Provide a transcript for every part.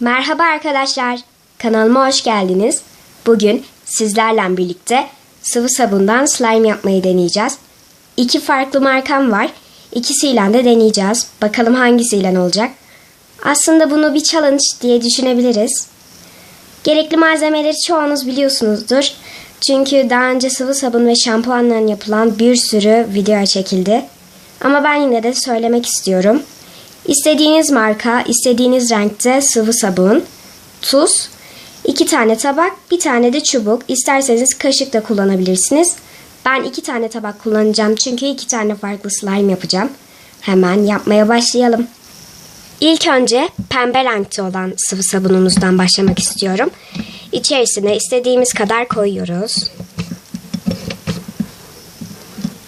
Merhaba arkadaşlar, kanalıma hoş geldiniz. Bugün sizlerle birlikte sıvı sabundan slime yapmayı deneyeceğiz. İki farklı markam var. İkisiyle de deneyeceğiz. Bakalım hangisiyle olacak. Aslında bunu bir challenge diye düşünebiliriz. Gerekli malzemeleri çoğunuz biliyorsunuzdur. Çünkü daha önce sıvı sabun ve şampuanla yapılan bir sürü video çekildi. Ama ben yine de söylemek istiyorum. İstediğiniz marka, istediğiniz renkte sıvı sabun, tuz, iki tane tabak, bir tane de çubuk. İsterseniz kaşık da kullanabilirsiniz. Ben iki tane tabak kullanacağım çünkü iki tane farklı slime yapacağım. Hemen yapmaya başlayalım. İlk önce pembe renkte olan sıvı sabunumuzdan başlamak istiyorum. İçerisine istediğimiz kadar koyuyoruz.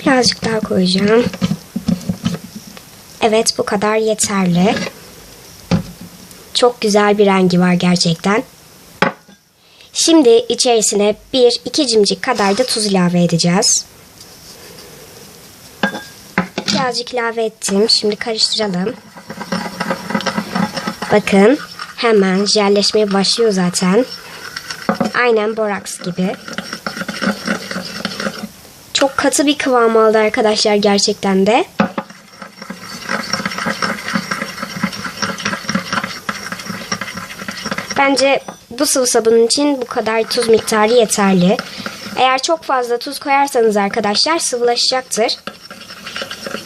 Birazcık daha koyacağım. Evet bu kadar yeterli. Çok güzel bir rengi var gerçekten. Şimdi içerisine bir iki cimcik kadar da tuz ilave edeceğiz. Birazcık ilave ettim. Şimdi karıştıralım. Bakın hemen jelleşmeye başlıyor zaten. Aynen boraks gibi. Çok katı bir kıvam aldı arkadaşlar gerçekten de. Bence bu sıvı sabunun için bu kadar tuz miktarı yeterli. Eğer çok fazla tuz koyarsanız arkadaşlar sıvılaşacaktır.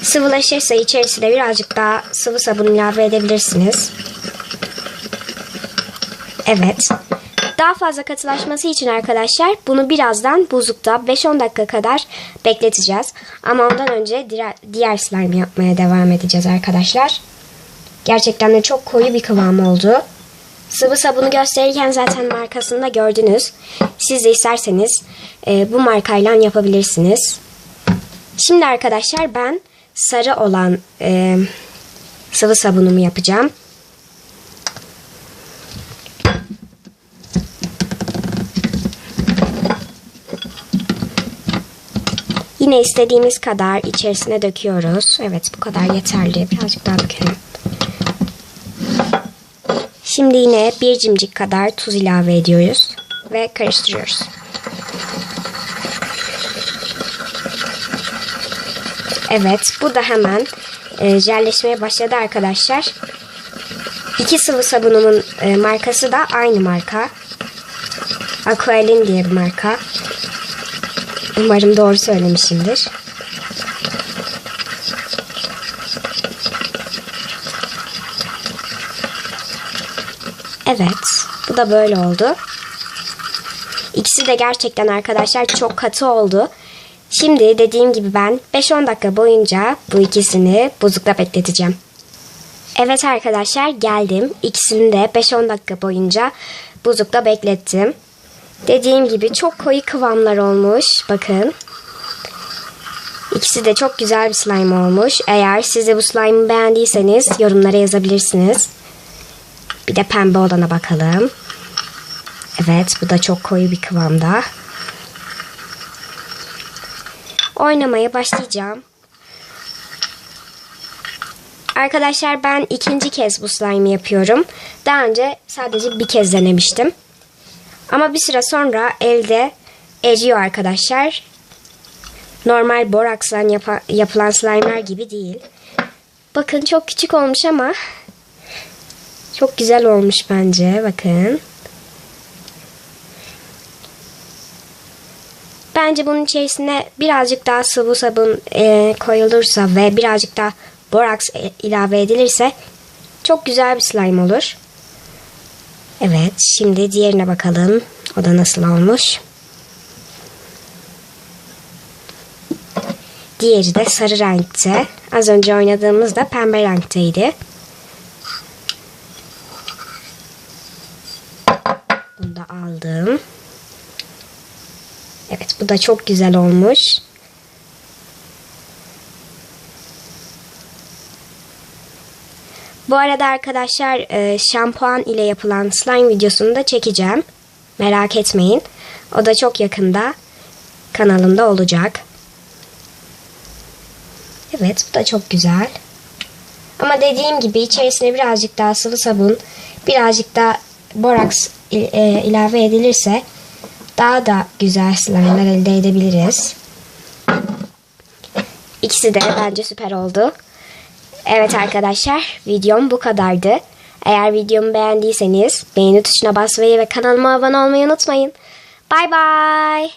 Sıvılaşırsa içerisine birazcık daha sıvı sabun ilave edebilirsiniz. Evet. Daha fazla katılaşması için arkadaşlar bunu birazdan buzlukta 5-10 dakika kadar bekleteceğiz. Ama ondan önce diğer slime yapmaya devam edeceğiz arkadaşlar. Gerçekten de çok koyu bir kıvam oldu. Sıvı sabunu gösterirken zaten markasını da gördünüz. Siz de isterseniz e, bu markayla yapabilirsiniz. Şimdi arkadaşlar ben sarı olan e, sıvı sabunumu yapacağım. Yine istediğimiz kadar içerisine döküyoruz. Evet bu kadar yeterli. Birazcık daha dökelim. Şimdi yine bir cimcik kadar tuz ilave ediyoruz ve karıştırıyoruz. Evet bu da hemen e, jelleşmeye başladı arkadaşlar. İki sıvı sabunumun e, markası da aynı marka. Aqualin diye bir marka. Umarım doğru söylemişimdir. Evet. Bu da böyle oldu. İkisi de gerçekten arkadaşlar çok katı oldu. Şimdi dediğim gibi ben 5-10 dakika boyunca bu ikisini buzlukta bekleteceğim. Evet arkadaşlar geldim. İkisini de 5-10 dakika boyunca buzlukta beklettim. Dediğim gibi çok koyu kıvamlar olmuş. Bakın. İkisi de çok güzel bir slime olmuş. Eğer siz de bu slime'ı beğendiyseniz yorumlara yazabilirsiniz. Bir de pembe olana bakalım. Evet bu da çok koyu bir kıvamda. Oynamaya başlayacağım. Arkadaşlar ben ikinci kez bu slime'ı yapıyorum. Daha önce sadece bir kez denemiştim. Ama bir süre sonra elde eriyor arkadaşlar. Normal boraksla yap yapılan slime'lar gibi değil. Bakın çok küçük olmuş ama çok güzel olmuş bence. Bakın. Bence bunun içerisine birazcık daha sıvı sabun e, koyulursa ve birazcık daha boraks ilave edilirse çok güzel bir slime olur. Evet, şimdi diğerine bakalım. O da nasıl olmuş. Diğeri de sarı renkte. Az önce oynadığımız da pembe renkteydi. Bunu da aldım. Evet, bu da çok güzel olmuş. Bu arada arkadaşlar e, şampuan ile yapılan slime videosunu da çekeceğim. Merak etmeyin. O da çok yakında kanalımda olacak. Evet bu da çok güzel. Ama dediğim gibi içerisine birazcık daha sıvı sabun, birazcık da boraks e, ilave edilirse daha da güzel slime'lar elde edebiliriz. İkisi de bence süper oldu. Evet arkadaşlar videom bu kadardı. Eğer videomu beğendiyseniz beğeni tuşuna basmayı ve kanalıma abone olmayı unutmayın. Bay bay.